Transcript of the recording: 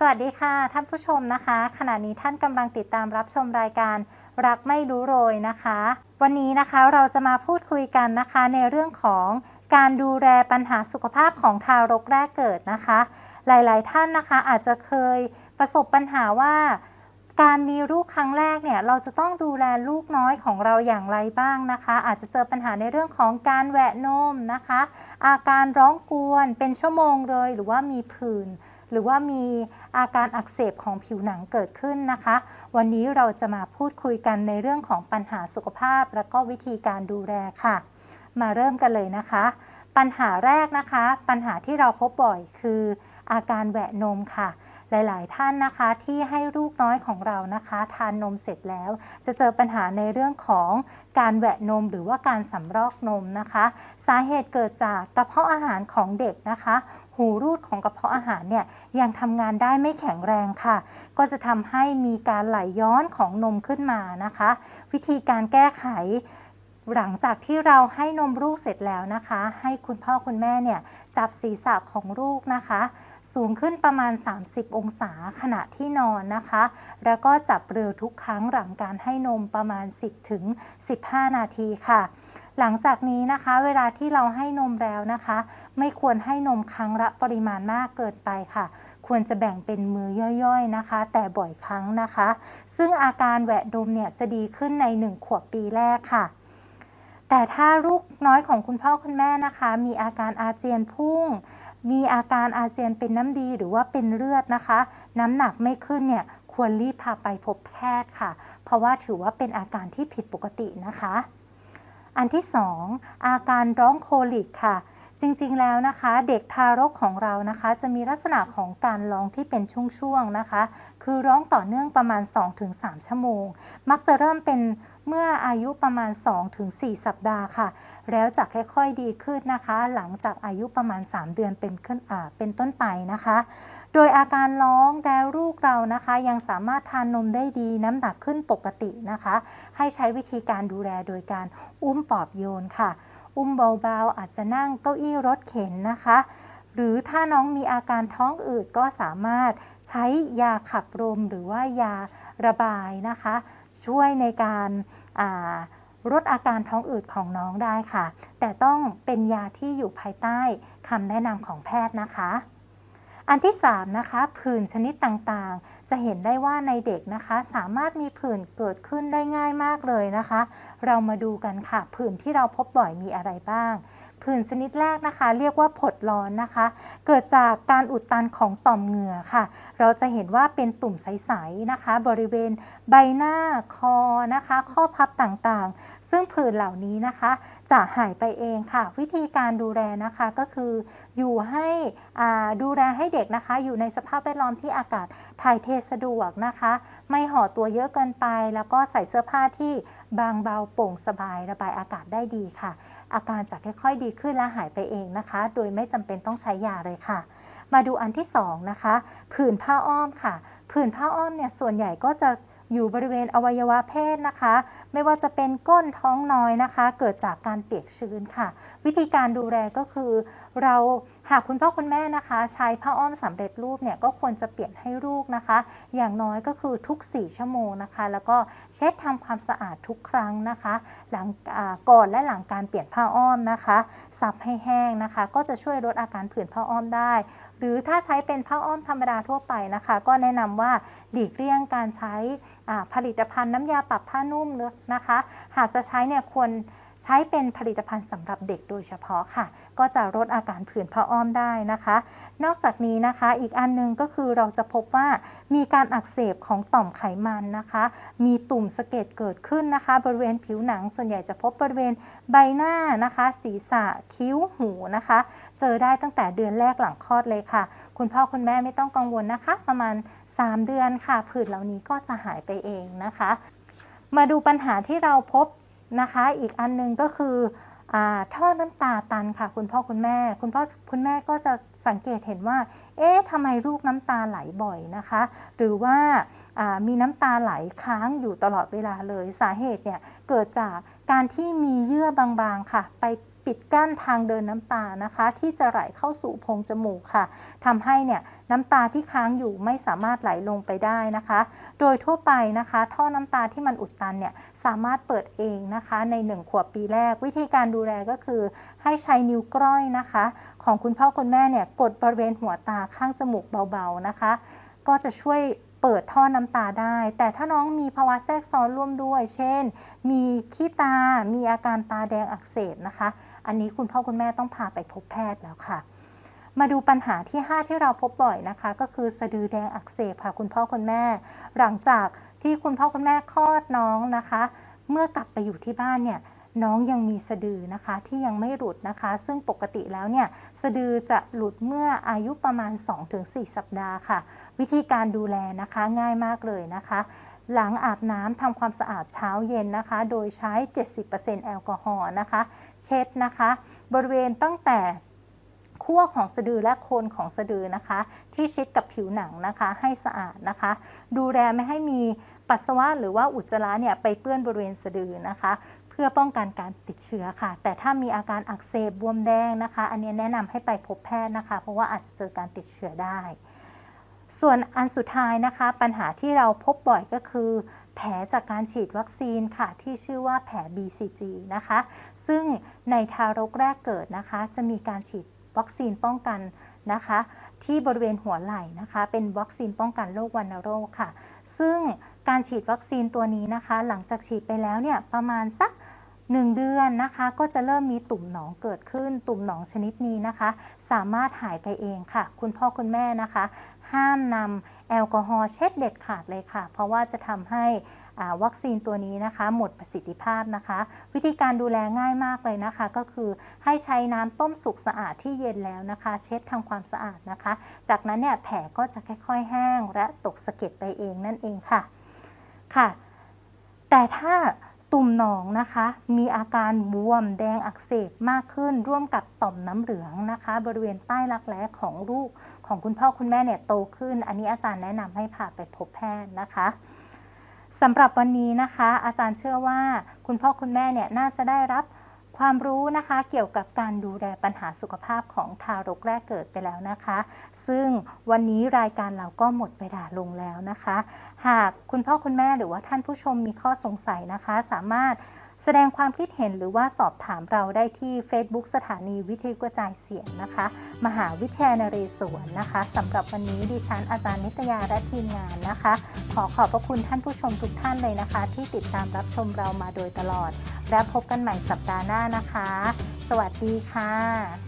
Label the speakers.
Speaker 1: สวัสดีค่ะ ท่านผู้ชมนะคะ ขณะนี้ท่านกำลังติดตามรับชมรายการรักไม่รู้โรยนะคะ วันนี้นะคะเราจะมาพูดคุยกันนะคะในเรื่องของการดูแลปัญหาสุขภาพของทารกแรกเกิดนะคะ หลายๆ ท่านนะคะอาจจะเคยประสบปัญหาว่า การมีลูกครั้งแรกเนี่ยเราจะต้องดูแลลูกน้อยของเราอย่างไรบ้างนะคะ อาจจะเจอปัญหาในเรื่องของการแหวะนมนะคะ อาการร้องกวนเป็นชั่วโมงเลย หรือว่ามีผื่นหรือว่ามี อาการอักเสบของผิวหนังเกิดขึ้นนะคะ วันนี้เราจะมาพูดคุยกันในเรื่องของปัญหาสุขภาพ และก็วิธีการดูแลค่ะ มาเริ่มกันเลยนะคะ ปัญหาแรกนะคะ ปัญหาที่เราพบบ่อยคือ อาการแหวะนมค่ะหลาย ๆ ท่านนะคะที่ให้ลูกน้อยของเรานะคะ ทานนมเสร็จแล้ว จะเจอปัญหาในเรื่องของการแหวะนมหรือว่าการสำรอกนมนะคะ สาเหตุเกิดจากกระเพาะอาหารของเด็กนะคะ หูรูดของกระเพาะอาหารเนี่ยยังทำงานได้ไม่แข็งแรงค่ะ ก็จะทำให้มีการไหลย้อนของนมขึ้นมานะคะ วิธีการแก้ไขหลังจากที่เราให้นมลูกเสร็จแล้วนะคะ ให้คุณพ่อคุณแม่เนี่ยจับศีรษะของลูกนะคะ สูงขึ้นประมาณ 30 องศาขณะที่นอนนะคะ แล้วก็จับเรือทุกครั้งหลังการให้นมประมาณ 10ถึง15 นาทีค่ะ หลังจากนี้นะคะ เวลาที่เราให้นมแล้วนะคะ ไม่ควรให้นมครั้งละปริมาณมากเกินไปค่ะ ควรจะแบ่งเป็นมือย่อยๆนะคะ แต่บ่อยครั้งนะคะ ซึ่งอาการแหวะนมเนี่ยจะดีขึ้นใน 1 ขวบปีแรกค่ะแต่ถ้าลูกน้อยของคุณพ่อคุณแม่นะคะ มีอาการอาเจียนพุ่ง มีอาการอาเจียนเป็นน้ำดีหรือว่าเป็นเลือดนะคะ น้ำหนักไม่ขึ้นเนี่ยควรรีบพาไปพบแพทย์ค่ะ เพราะว่าถือว่าเป็นอาการที่ผิดปกตินะคะ อันที่ 2 อาการร้องโคลิกค่ะ จริงๆแล้วนะคะเด็กทารกของเรานะคะ จะมีลักษณะของการร้องที่เป็นช่วงๆนะคะ คือร้องต่อเนื่องประมาณ 2-3 ชั่วโมง มักจะเริ่มเป็นเมื่ออายุประมาณ 2-4 สัปดาห์ค่ะ แล้วจะค่อยๆดีขึ้นนะคะ หลังจากอายุประมาณ 3 เดือนเป็นขึ้นอ่าเป็นต้นไปนะคะ โดยอาการร้องแล้วลูกเรานะคะ ยังสามารถทานนมได้ดีน้ำหนักขึ้นปกตินะคะ ให้ใช้วิธีการดูแลโดยการอุ้มปอบโยนค่ะ อุ้มเบาๆ อาจจะนั่งเก้าอี้รถเข็นนะคะ หรือถ้าน้องมีอาการท้องอืดก็สามารถใช้ยาขับลมหรือว่ายาระบายนะคะ ช่วยในการลดอาการท้องอืดของน้องได้ค่ะ แต่ต้องเป็นยาที่อยู่ภายใต้คำแนะนำของแพทย์นะคะ อันที่ 3 นะคะผื่นชนิดต่างๆ จะเห็นได้ว่าในเด็กนะคะ สามารถมีผื่นเกิดขึ้นได้ง่ายมากเลยนะคะ เรามาดูกันค่ะ ผื่นที่เราพบบ่อยมีอะไรบ้างผื่นชนิดแรกนะคะ เรียกว่าผดร้อนนะคะ เกิดจากการอุดตันของต่อมเหงื่อค่ะ เราจะเห็นว่าเป็นตุ่มใสๆนะคะ บริเวณใบหน้าคอนะคะ ข้อพับต่างๆ ซึ่งผื่นเหล่านี้นะคะ จะหายไปเองค่ะ วิธีการดูแลนะคะก็คืออยู่ให้ดูแลให้เด็กนะคะ อยู่ในสภาพแวดล้อมที่อากาศถ่ายเทสะดวกนะคะ ไม่ห่อตัวเยอะเกินไป แล้วก็ใส่เสื้อผ้าที่บางเบาโปร่งสบายระบายอากาศได้ดีค่ะ อาการจะค่อยๆดีขึ้นและหายไปเองนะคะ โดยไม่จำเป็นต้องใช้ยาเลยค่ะ มาดูอันที่สองนะคะผื่นผ้าอ้อมค่ะผื่นผ้าอ้อมเนี่ยส่วนใหญ่ก็จะ อยู่บริเวณอวัยวะเพศนะคะ ไม่ว่าจะเป็นก้นท้องน้อยนะคะ เกิดจากการเปียกชื้นค่ะ วิธีการดูแลก็คือเรา หากคุณพ่อคุณแม่นะคะ ใช้ผ้าอ้อมสำเร็จรูปเนี่ยก็ควรจะเปลี่ยนให้ลูกนะคะ อย่างน้อยก็คือทุก 4 ชั่วโมงนะคะ แล้วก็เช็ดทำความสะอาดทุกครั้งนะคะ หลังก่อนและหลังการเปลี่ยนผ้าอ้อมนะคะซับให้แห้งนะคะ ก็จะช่วยลดอาการผื่นผ้าอ้อมได้ หรือถ้าใช้เป็นผ้าอ้อมธรรมดาทั่วไปนะคะ ก็แนะนำว่าหลีกเลี่ยงการใช้ผลิตภัณฑ์น้ำยาปรับผ้านุ่มนะคะ หากจะใช้เนี่ยควร ใช้เป็นผลิตภัณฑ์สำหรับเด็กโดยเฉพาะค่ะ ก็จะลดอาการผื่นผ้าอ้อมได้นะคะ นอกจากนี้นะคะอีกอันหนึงก็คือเราจะพบว่ามีการอักเสบของต่อมไขมันนะคะ มีตุ่มสะเก็ดเกิดขึ้นนะคะ บริเวณผิวหนังส่วนใหญ่จะพบบริเวณใบหน้านะคะ ศีรษะคิ้วหูนะคะ เจอได้ตั้งแต่เดือนแรกหลังคลอดเลยค่ะ คุณพ่อคุณแม่ไม่ต้องกังวลนะคะ ประมาณ 3 เดือนค่ะผื่นเหล่านี้ก็จะหายไปเองนะคะ มาดูปัญหาที่เราพบ นะคะ อีกอันหนึงก็คืออท่อน้ำตาตันค่ะ คุณพ่อคุณแม่ คุณพ่อคุณแม่ก็จะสังเกตเห็นว่า เอ๊ะทำไมลูกน้ำตาไหลบ่อยนะคะ หรือว่าอ่ามีน้ำตาไหลค้างอยู่ตลอดเวลาเลย สาเหตุเนี่ยเกิดจากการที่มีเยื่อบางๆค่ะ ไป ปิดกั้นทางเดินน้ำตานะคะ ที่จะไหลเข้าสู่โพรงจมูกค่ะทำให้เนี่ยน้ำตาที่ค้างอยู่ไม่สามารถไหลลงไปได้นะคะ โดยทั่วไปนะคะ ท่อน้ำตาที่มันอุดตันเนี่ยสามารถเปิดเองนะคะใน 1 ขวบปีแรก วิธีการดูแลก็คือให้ใช้นิ้วกร้อยนะคะ ของคุณพ่อคุณแม่เนี่ยกดบริเวณหัวตาข้างจมูกเบาๆนะคะ ก็จะช่วยเปิดท่อน้ำตาได้ แต่ถ้าน้องมีภาวะแทรกซ้อนร่วมด้วย เช่น มีขี้ตา มีอาการตาแดงอักเสบนะคะ อันนี้คุณพ่อคุณแม่ต้องพาไปพบแพทย์แล้วค่ะ มาดูปัญหาที่ 5 ที่เราพบบ่อยนะคะ ก็คือสะดือแดงอักเสบค่ะคุณพ่อคุณแม่ หลังจากที่คุณพ่อคุณแม่คลอดน้องนะคะ เมื่อกลับไปอยู่ที่บ้านเนี่ยน้องยังมีสะดือนะคะที่ยังไม่หลุดนะคะ ซึ่งปกติแล้วเนี่ยสะดือจะหลุดเมื่ออายุประมาณ 2-4 สัปดาห์ค่ะ วิธีการดูแลนะคะง่ายมากเลยนะคะ หลังอาบน้ำทำความสะอาดเช้าเย็นนะคะ โดยใช้ 70%แอลกอฮอล์นะคะ เช็ดนะคะ บริเวณตั้งแต่ขั้วของสะดือและโคนของสะดือนะคะ ที่ชิดกับผิวหนังนะคะให้สะอาดนะคะ ดูแลไม่ให้มีปัสสาวะหรือว่าอุจจาระเนี่ยไปเปื้อนบริเวณสะดือนะคะ เพื่อป้องกันการติดเชื้อค่ะ แต่ถ้ามีอาการอักเสบบวมแดงนะคะ อันนี้แนะนำให้ไปพบแพทย์นะคะ เพราะว่าอาจจะเจอการติดเชื้อได้ ส่วนอันสุดท้ายนะคะ ปัญหาที่เราพบบ่อยก็คือ แผลจากการฉีดวัคซีนค่ะ ที่ชื่อว่าแผล BCG นะคะ ซึ่งในทารกแรกเกิดนะคะ จะมีการฉีดวัคซีนป้องกันนะคะ ที่บริเวณหัวไหล่นะคะ เป็นวัคซีนป้องกันโรควัณโรคค่ะ ซึ่งการฉีดวัคซีนตัวนี้นะคะ หลังจากฉีดไปแล้วเนี่ยประมาณสัก 1 เดือนนะคะก็จะเริ่มมีตุ่มหนองเกิดขึ้น ตุ่มหนองชนิดนี้นะคะ สามารถหายไปเองค่ะ คุณพ่อคุณแม่นะคะ ห้ามนำแอลกอฮอล์เช็ดเด็ดขาดเลยค่ะ เพราะว่าจะทำให้วัคซีนตัวนี้นะคะ หมดประสิทธิภาพนะคะ วิธีการดูแลง่ายมากเลยนะคะ ก็คือให้ใช้น้ำต้มสุกสะอาดที่เย็นแล้วนะคะ เช็ดทำความสะอาดนะคะ จากนั้นเนี่ยแผลก็จะค่อยๆแห้ง และตกสะเก็ดไปเองนั่นเองค่ะค่ะ แต่ถ้า ตุ่มหนองนะคะ มีอาการบวมแดงอักเสบมากขึ้น ร่วมกับต่อมน้ำเหลืองนะคะ บริเวณใต้รักแร้ของลูกของคุณพ่อคุณแม่เนี่ยโตขึ้น อันนี้อาจารย์แนะนำให้พาไปพบแพทย์นะคะสำหรับวันนี้นะคะ อาจารย์เชื่อว่าคุณพ่อคุณแม่เนี่ยน่าจะได้รับ ความรู้นะคะเกี่ยวกับการดูแลปัญหาสุขภาพของทารกแรกเกิดไปแล้วนะคะ ซึ่งวันนี้รายการเราก็หมดเวลาลงแล้วนะคะ หากคุณพ่อคุณแม่หรือว่าท่านผู้ชมมีข้อสงสัยนะคะ สามารถ แสดงความคิดเห็นหรือว่าสอบถามเราได้ที่ Facebook สถานีวิทยุกระจายเสียงนะคะ มหาวิทยาลัยนเรศวรนะคะสำหรับวันนี้ดิฉันอาจารย์นิตยาและทีมงานนะคะ ขอขอบพระคุณท่านผู้ชมทุกท่านเลยนะคะ ที่ติดตามรับชมเรามาโดยตลอด และพบกันใหม่สัปดาห์หน้านะคะ สวัสดีค่ะ